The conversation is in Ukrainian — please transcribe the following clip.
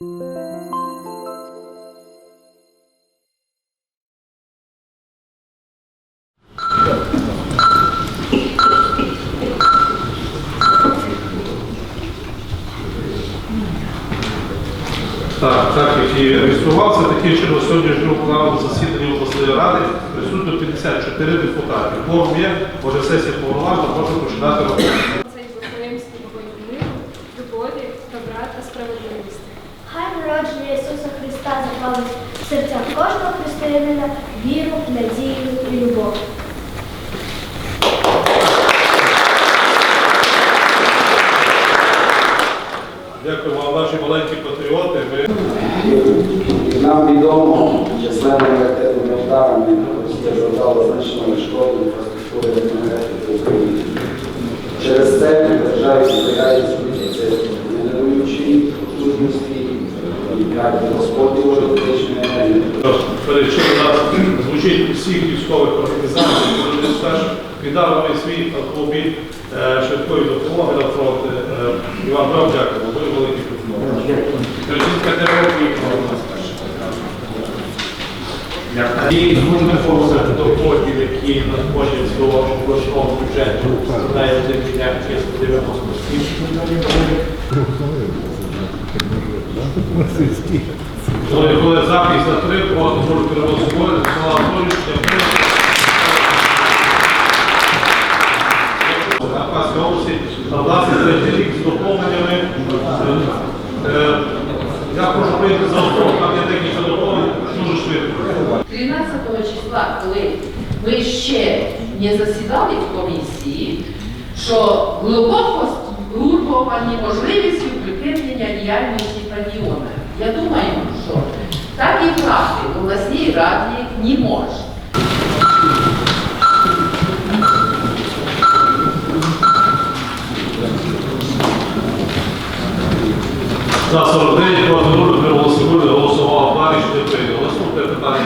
Так, так, як і реєструвався, таким чином сьогодні ж плану засідання обласної ради присутно 54 депутати. Кворум є, може сесія повноважна, може починати роботу. Цей Вифлеємський вогонь миру, любові, добра та справедливості. Хай народження Ісуса Христа запалить в серцях кожного християнина віру, надію і любов. Дякую вам, наші маленькі патріоти. Нам відомо численними ударами Росія завдала значної шкоди інфраструктури енергетики України. Через це державі зберігає і розподілу електричної енергії. перечини нас звучить всіх військових організацій, вони теж віддали свій автомобіль е, швидкої допомоги на фронт. Е, І вам вам дякую, ви великі допомоги. Терору поїхала у нас. І змушуємо доходів, які надходять до обласного бюджету, складає 1 мільярд 397 мільйонів гривень. Коли, коли запис на три, просто можуть збори, Слава. Карпатської області на 23 рік з доповненнями. Е, Я прошу прийти за основу, там є декілька доповнень, дуже швидко. 13 числа, коли ми ще не засідали в комісії, що глибоко стурбовані можливістю припинення діяльності стадіону. Я думаю, що так і правди в обласній раді не може. За 49 проти 0 голосували, голосував два рішення прийнято. Наступне питання